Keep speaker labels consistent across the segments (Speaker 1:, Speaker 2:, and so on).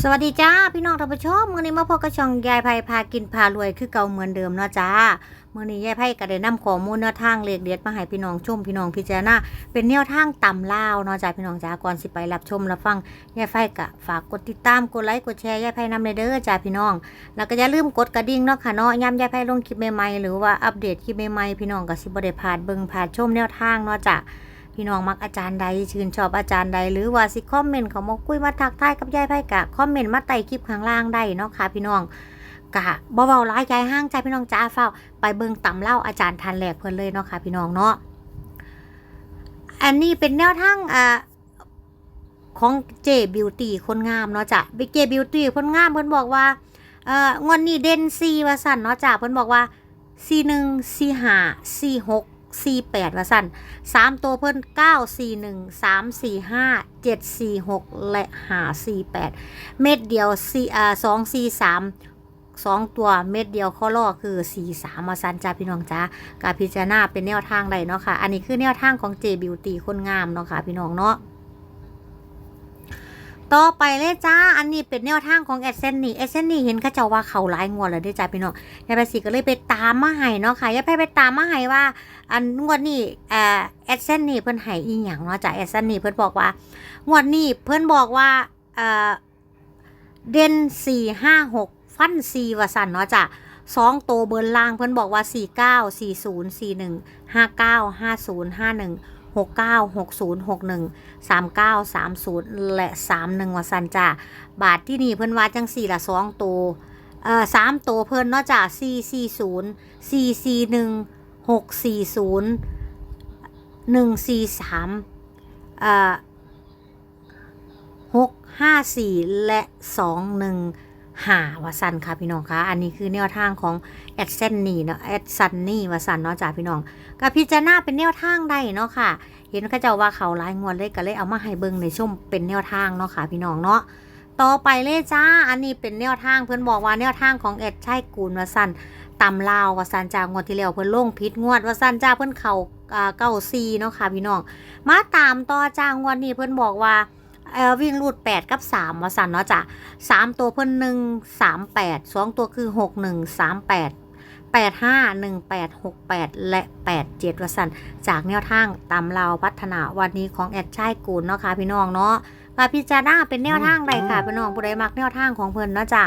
Speaker 1: สวัสดีจ้าพี่น้องท่านผู้ชมมื้อนี้มาพบกับช่องยายไผ่พากินพารวยคือเก่าเหมือนเดิมเนาะจ้ามื้อนี้ยายไผ่ก็ได้นำข้อมูลแนวทางเลขเด็ดมาให้พี่น้องชมพี่น้องพิจารณาเป็นแนวทางตำลาวเนาะจ้าพี่น้องจ้าก่อนสิไปรับชมรับฟังยายไผ่ก็ฝากกดติดตามกดไลค์กดแชร์ยายไผ่นำเลยเด้อจ้าพี่น้อง แล้วก็อย่าลืมกดกระดิ่งเนาะค่ะเนาะย้ำยายไผ่ลงคลิปใหม่ๆหรือว่าอัปเดตคลิปใหม่ๆพี่น้องก็สิบ่ได้พลาดเบิ่งพลาดชมแนวทางเนาะจ้า พี่น้องมักอาจารย์ใดชื่นชอบอาจารย์ใด หรือว่าสิคอมเมนต์เขามาคุยมาทักทายกับยายไพ่กะคอมเมนต์มาไต่คลิปข้างล่างได้เนาะค่ะพี่น้องกะบ่เบาร้ายใจห้างใจพี่น้องจ้าเฝ้า ไปเบิ่งตำเล่าอาจารย์ทันแหลกเพิ่นเลยเนาะค่ะพี่น้องเนาะอันนี้เป็นแนวทางอ่าของเจบิวตี้คนงามเนาะจ้ะเจบิวตี้คนงามเพิ่นบอกว่าเอ่องวดนี้เด่นซีว่าสั่นเนาะจ้ะเพิ่นบอกว่าซีหนึ่งซีห้าซีหก สี่แปดว่าสั้นสามตัวเพิ่นเก้าสี่หนึ่งสามสี่ห้าเจ็ดสี่หกและหาสี่แปดเม็ดเดียวสี่อ่าสองสี่สามสองตัวเม็ดเดียวข้อล่อคือสี่สามมาสันจ้าพี่น้องจ้ากาพิจารณาเป็นแนวทางใดเนาะค่ะ อันนี้คือแนวทางของเจบิวตี้คนงามเนาะค่ะพี่น้องเนาะ ต่อไปเลยจ้า อันนี้เป็นแนวทางของแอดเซนนี่แอดเซนนี่เห็นเข้าเจ้าว่าเขาหลายงวดแล้วด้วยจ้าพี่น้องยายไปสีก็เลยไปตามมาให้เนาะค่ะยายไปไปตามมาให้ว่า อันงวดนี้เอ่อแอดเซนนี่เพิ่นให้อีหยังเนาะจ้ะแอดเซนนี่เพิ่นบอกว่างวดนี้เพิ่นบอกว่าเอ่อเด่นสี่ห้าหกฟันสี่ว่าสันเนาะจ้ะสองโตเบิร์นล่างเพิ่นบอกว่าสี่เก้าสี่ศูนย์สี่หนึ่งห้าเก้าห้าศูนย์ห้าหนึ่ง หกเก้าหกศูนย์หกหนึ่งสามเก้าสามศูนย์และสามหนึ่งว่าสันจ้ะบาทที่นี่เพิ่นว่าจังสี่ละสองโตวเอ่อสามโตวเพิ่นเนาะจ้ะสี่สี่ศูนย์สี่สี่หนึ่งหกสี่ศูนย์หนึ่งสี่สามอ่าหกห้าสี่และสอง หาวาสันค่ะพี่น้องคะอันนี้คือแนวทางของแอดเซนนี่เนาะแอดซันนี่วาสันเนาะจ้าพี่น้องกับพิจารณาเป็นแนวทางได้เนาะค่ะ เห็นเขาเจ้าว่าเขาลายงวดเลยก็เลยเอามาให้เบิ่งในช่วงเป็นแนวทางเนาะค่ะพี่น้องเนาะต่อไปเลยจ้า อันนี้เป็นแนวทางเพื่อนบอกว่าแนวทางของแอดใช่กูลวาสันตำลาวว่าซันจางวดที่แล้วเพิ่อนลงพิษงวดว่าซันจ้าเพิ่อนเข่าเก้าซีเนาะค่ะพี่น้อง มาตามต่อจ้างวดนี้เพิ่อนบอกว่า เอ่อวิ่งรูด 8 กับ3ว่าซันเนาะจ้ะ3 ตัวเพิ่น1 3 8 2 ตัวคือ 6 1 3 8 8 5 1 8 6 8 และ 8 7ว่าซันจากแนวทางตามลาวพัฒนาวันนี้ของแอดชายกูลเนาะค่ะพี่น้องเนาะก็พิจารณาเป็นแนวทางใดค่ะพี่น้องผู้ใดมักแนวทางของเพิ่นเนาะจ้ะ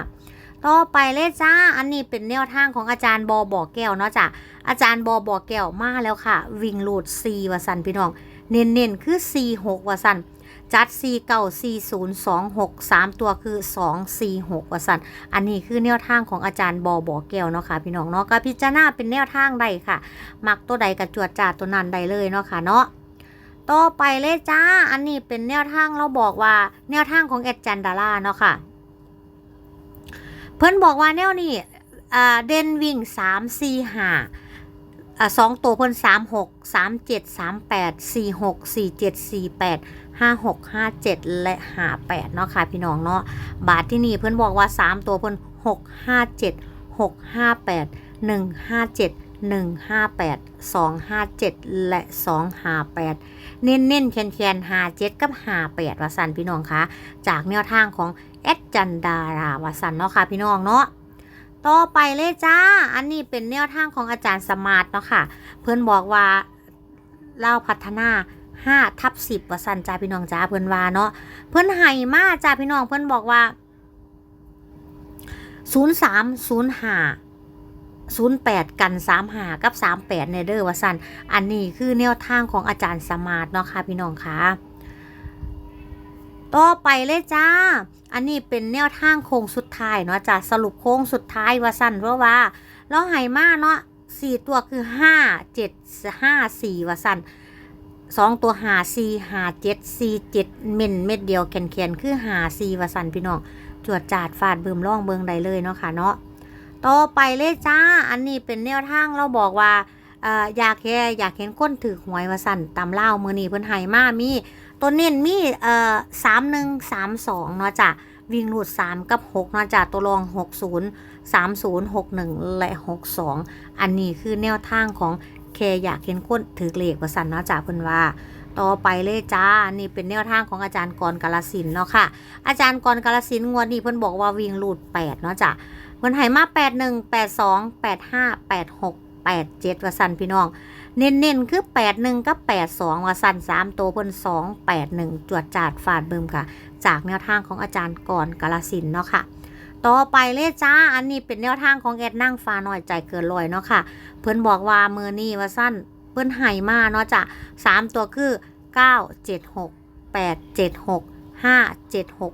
Speaker 1: ต่อไปเลยจ้า อันนี้เป็นแนวทางของอาจารย์บอบอกแก้วเนาะจ้ะ อาจารย์บอบอกแก้วมาแล้วค่ะ วิ่งโหลด4วสันพี่น้อง เน้นๆคือ 4 6วสัน จัด 4 9 4 0 2 6 3 ตัวคือ 2 4 6วสันอันนี้คือแนวทางของอาจารย์บอบอแก้วเนาะค่ะพี่น้องเนาะก็พิจารณาเป็นแนวทางใดค่ะ มักตัวใดกับจวดจ่าตัวนั้นใดเลยเนาะค่ะเนาะต่อไปเลยจ้า อันนี้เป็นแนวทางเราบอกว่าแนวทางของแอดจันดาราเนาะค่ะ เพิ่นบอกว่าแนวนี้เด่นวิ่งสามสี่ห้าอ่า สองตัวเพิ่นสามหกสามเจ็ดสามแปดสี่หกสี่เจ็ดสี่แปดห้าหกห้าเจ็ดและห้าแปดเนาะค่ะพี่น้องเนาะบาทที่นี่เพิ่นบอกว่าสามตัวเพิ่นหกห้าเจ็ดหกห้าแปดหนึ่งห้าเจ็ดหนึ่งห้าแปดสองห้าเจ็ดและสองห้าแปดเน้นเน้นๆแคนแคนห้าเจ็ดกับห้าแปดว่าสันพี่น้องคะจากแนวทางของแอดจันดาราวสันเนาะค่ะพี่น้องเนาะ ต่อไปเลยจ้า อันนี้เป็นแนวทางของอาจารย์สมาร์ทเนาะค่ะ เพื่อนบอกว่าเล่าพัฒนา5ทับ10ว่าสันจ้าพี่น้องจ้าเพื่อนว่าเนาะ เพื่อนให้มาจ้าพี่น้องเพื่อนบอกว่า03 05 08กัน35กับ38ในเด้อว่าสัน อันนี้คือแนวทางของอาจารย์สมาร์ทเนาะค่ะพี่น้องค่ะ ต่อไปเลยจ้า อันนี้เป็นแนวทางโค้งสุดท้ายเนาะจ้ะสรุปโค้งสุดท้ายว่าสั้นเพราะว่าเราให้มาเนาะสี่ตัวคือห้าเจ็ดห้าสี่ว่าสั้นสองตัวหาสี่หาเจ็ดสี่เจ็ดเม็นเม็ดเดียวแขนแขนคือหาสี่ว่าสั้นพี่น้องจวดจาดฟาดเบิ่มร่องเบิงใดเลยเนาะค่ะเนาะต่อไปเลยจ้า อันนี้เป็นแนวทางเราบอกว่าอยากแค่อยากเห็นก้นถือหวยว่าสั้นตำเล่ามือนี้เพิ่นให้มามี ตัวเน้นมีเอ่อสามหนึ่งสามสองเนาะจ้ะวิ่งรูดสามกับหกเนาะจ้ะตัวรองหกศูนย์สามศูนย์หกหนึ่งและหกสองอันนี้คือแนวทางของแค่อยากเห็นคนถือเลขประสันเนาะจ้ะเพิ่นว่า ต่อไปเลยจ้า นี่เป็นแนวทางของอาจารย์กรกาลสินเนาะค่ะ อาจารย์กรกาลสินงวดนี้เพิ่นบอกว่าวิ่งรูดแปดเนาะจ้ะเพิ่นให้มาแปดหนึ่งแปดสองแปดห้าแปดหกแปดเจ็ดว่าสั่นพี่น้อง เน้นๆคือแปดหนึ่งกับแปดสองว่าสั่นสามตัวเพิ่นสองแปดหนึ่งจวดจาดฟาดบึมค่ะ จากแนวทางของอาจารย์กรกาลสินเนาะค่ะ ต่อไปเลยจ้า อันนี้เป็นแนวทางของแอดนั่งฟ้าหน่อยใจเกินลอยเนาะค่ะ เพิ่นบอกว่ามือนี่ว่าสั้นเพิ่นไห่มาเนาะจ้ะสามตัวคือเก้าเจ็ดหกแปดเจ็ดหกห้าเจ็ดหก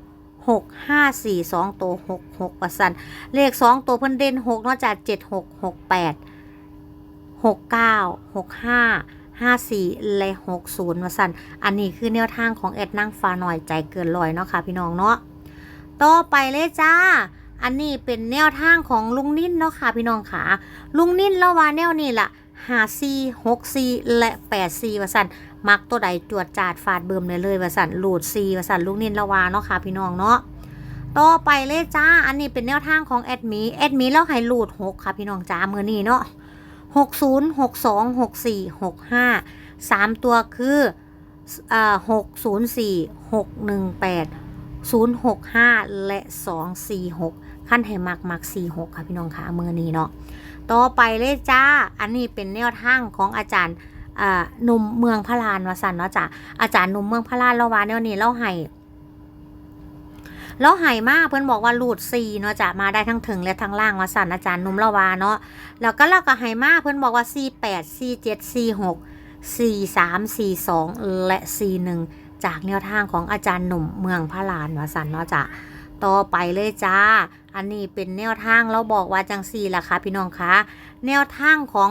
Speaker 1: หกห้าสี่สองตัวหกหกว่าสั้นเลขสองตัวเพิ่นเด่นหกเนาะจ้ะเจ็ดห กหกแปดหกเก้าหกห้าห้าสี่และหกศูนย์ว่าสั้นอันนี้คือแนวทางของแอดนั่งฟ้าหน่อยใจเกินลอยเนาะค่ะพี่น้องเนาะต่อไปเลยจ้า อันนี้เป็นแนวทางของลุงนิ่นเนาะค่ะพี่น้องค่ะ ลุงนิ่นล้วว่าแนวนี้ละหาซีหกซีและแปดซีว่าสันมักตัวใดจวดจาดฟาดเบิ่มเลยเลยว่าสันหลูดซีว่าสันลุงนิ่นละวาเนาะค่ะพี่น้องเนาะต่อไปเลยจ้า อันนี้เป็นแนวทางของแอดมีแอดมีแล้วให้หลูดหกค่ะพี่น้องจ้ามือนี้เนาะ หกศูนย์หกสองหกสี่หกห้าสามตัวคืออ่าหกศูนย์สี่หกหนึ่งแปดศูนย์หกห้าและสองสี่หกขั้นให้มักมักสี่หกค่ะพี่น้องค่ะมือนี้เนาะต่อไปเลยจ้า อันนี้เป็นแนวทางของอาจารย์หนุ่มเมืองพระลานวสันเนาะจ้ะอาจารย์หนุ่มเมืองพระลานเราว่าแนวนี้เราให้ เราให้มาเพื่อนบอกว่ารูดซีเนาะจะมาได้ทั้งถึงและทั้งล่างวสันอาจารย์นุ่มเราว่าเนาะแล้วก็เราก็ให้มาเพื่อนบอกว่าซีแปดซีเจ็ดซีหกซีสามซีสองและซีหนึ่งจากแนวทางของอาจารย์หนุ่มเมืองพระลานวสันเนาะจ้ะต่อไปเลยจ้า อันนี้เป็นแนวทางเราบอกว่าจังสี่ล่ะค่ะพี่น้องคะแนวทางของ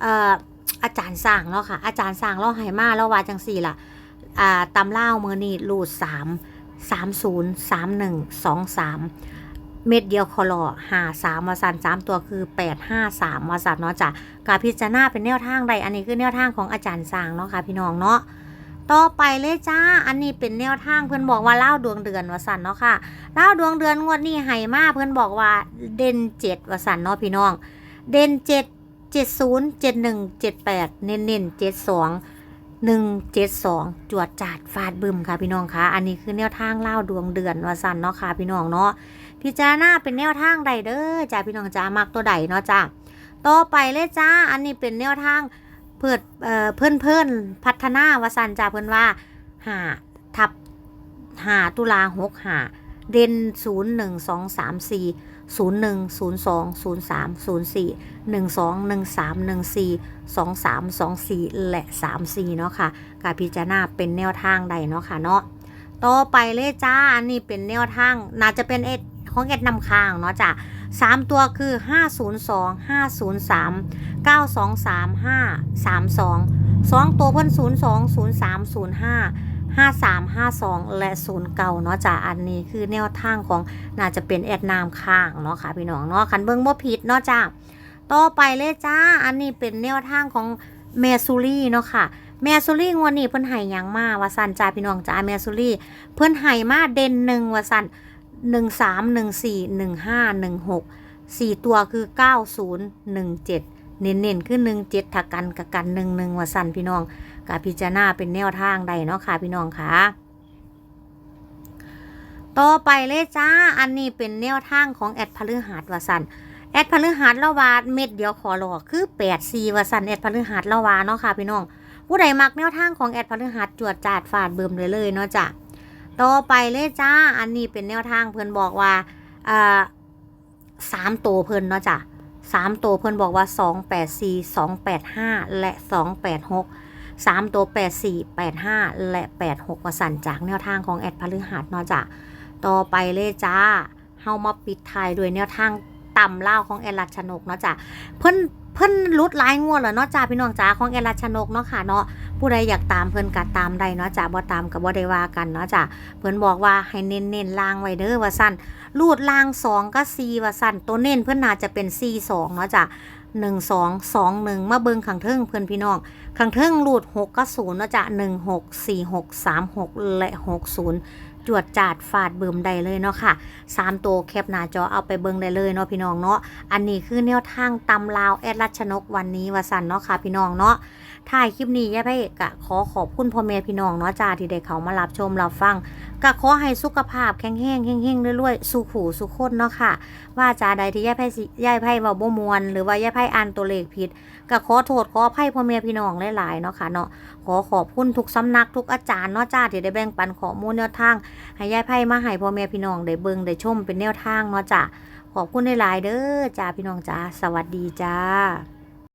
Speaker 1: เอ่ออาจารย์สร้างเนาะค่ะ อาจารย์สร้างเราให้มาเราว่าจังสี่ล่ะอ่าตำเล่ามือนี่รูดสาม สามศูนย์สามหนึ่งสองสามเม็ดเดียวคอลอหาสามวาสันสามตัวคือแปดห้าสามวาสันเนาะจ้ะกาพิจารณาเป็นแนวทางใดอันนี้คือแนวทางของอาจารย์สร้างเนาะค่ะพี่น้องเนาะต่อไปเลยจ้า อันนี้เป็นแนวทางเพื่อนบอกว่าเล่าดวงเดือนวสันเนาะค่ะเล่าดวงเดือนงวดนี้ให้มาเพื่อนบอกว่าเด่นเจ็ดวสันเนาะพี่น้อง เด่นเจ็ดเจ็ดศูนย์เจ็ดหนึ่งเจ็ดแปดเน้นเน้นเจ็ดสอง หนึ่งเจ็ดสองจวดจาดฟาดบึมค่ะพี่น้องคะอันนี้คือแนวทางเล่าดวงเดือนวสันเนาะค่ะพี่น้องเนาะพิจารณาเป็นแนวทางใดเด้อจ้าพี่น้องจ้ามักตัวใดเนาะจ้าต่อไปเลยจ้าอันนี้เป็นแนวทางเพื่อเอ่อเพื่อนเพื่อนพัฒนาวสันจ่าเพื่อนว่าหาทับหาตุลาหกหา เด่นศูนย์หนึ่งสองสามสี่ศูนย์หนึ่งศูนย์สองศูนย์สามศูนย์สี่หนึ่งสองหนึ่งสามหนึ่งสี่สองสามสองสี่และสามสี่เนาะค่ะกาพิจารณาเป็นแนวทางใดเนาะค่ะเนาะต่อไปเลยจ้า อันนี้เป็นแนวทาง น่าจะเป็นเอ็ดของเอ็ดนำค้างเนาะจ้ะสามตัวคือห้าศูนย์สองห้าศูนย์สาม9 2 3 5 3 2 2ตัวเพิ่น0 2 0 3 0 5 5 3 5 2 และ0เก่าเนาะจ้ะอันนี้คือแนวทางของน่าจะเป็นแอดนามข้างเนาะค่ะพี่น้องเนาะคันเบิ่งบ่ผิดเนาะจ้ะต่อไปเลยจ้า อันนี้เป็นแนวทางของแมซูรี่เนาะค่ะแมซูรี่งวดนี้เพิ่นให้ยังมาว่าซั่นจ้าพี่น้องจ้าแมซูรี่เพิ่นให้มาเด่นหนึ่งว่าซั่น1 3 1 4 1 5 1 6 4ตัวคือ90 17เน้นๆคือหนึ่งเจ็ดถักกันกับกันหนึ่งหนึ่งว่าสันพี่น้อง กาพิจารณาเป็นแนวทางใดเนาะค่ะพี่น้องค่ะต่อไปเลยจ้า อันนี้เป็นแนวทางของแอดพฤหัสวสันแอดพฤหัสละวาเม็ดเดียวขอหลอกคือแปดซีว่าสันแอดพฤหัสละวาเนาะค่ะพี่น้อง ผู้ใดมักแนวทางของแอดพฤหัสจวดจาดฟาดเบิ่มเลยเลยเนาะจ้ะต่อไปเลยจ้า อันนี้เป็นแนวทางเพื่อนบอกว่าอ่าสามตัวเพิ่อนเนาะจ้ะสามตัวเพื่อนบอกว่า2 8 4 2 8 5และ2 8 6 3 ตัว 8 4 8 5 และ 8 6มาสั่นจากแนวทางของแอดพฤหัสเนาะจ้ะต่อไปเลยจ้าเฮามาปิดท้ายด้วยแนวทางต่ำเล่าของแอดรัชนกเนาะจ้ะเพิ่นเพิ่นรุดหลายงวดแล้วเนาะจ้าพี่น้องจ้าของแอดรัชนกเนาะค่ะเนาะผู้ใดอยากตามเพิ่นก็ตามได้เนาะจ้าบ่ตามก็บ่ได้ว่ากันเนาะจ้าเพิ่นบอกว่าให้เน้นๆลางไว้เด้อว่าซั่นรูดล่างสองก็ซีว่าสั่นตัวเน้นเพื่อนน่าจะเป็นซีสองเนาะจ้ะ หนึ่งสองสองหนึ่งมาเบิงขังเทิงเพื่อนพี่น้องขังเทิงรูดหกก็ศูนย์เนาะจ้ะหนึ่งหกสี่หกสามหกและหกศูนย์ จวดจาดฟาดเบิ่มได้เลยเนาะค่ะสามตัวแคปหน้าจอเอาไปเบิงได้เลยเนาะพี่น้องเนาะ อันนี้คือแนวทางตำลาวแอดรัชนกวันนี้วสันเนาะค่ะพี่น้องเนาะถ่ายคลิปนี้ยายไพ่กะขอขอบคุณพ่อแม่พี่น้องเนาะจ้าที่ได้เขามารับชมรับฟังกะขอให้สุขภาพแข็งแรงเฮงๆรวยๆสุขูสุขคนเนาะค่ะ ว่าจาใดที่ยายไพ่สิยายไพ่เว้าบ่มวน หรือว่ายายไพ่อ่านตัวเลขผิดก็ขอโทษขออภัยพ่อแม่พี่น้องหลายๆเนาะค่ะเนาะขอขอบคุณทุกสำนักทุกอาจารย์เนาะจ้าที่ได้แบ่งปันข้อมูลแนวทางให้ยายไพ่มาให้พ่อแม่พี่น้องได้เบิ่งได้ชมเป็นแนวทางเนาะจ้ะขอบคุณหลายๆเด้อจ้าพี่น้องจ้าสวัสดีจ้า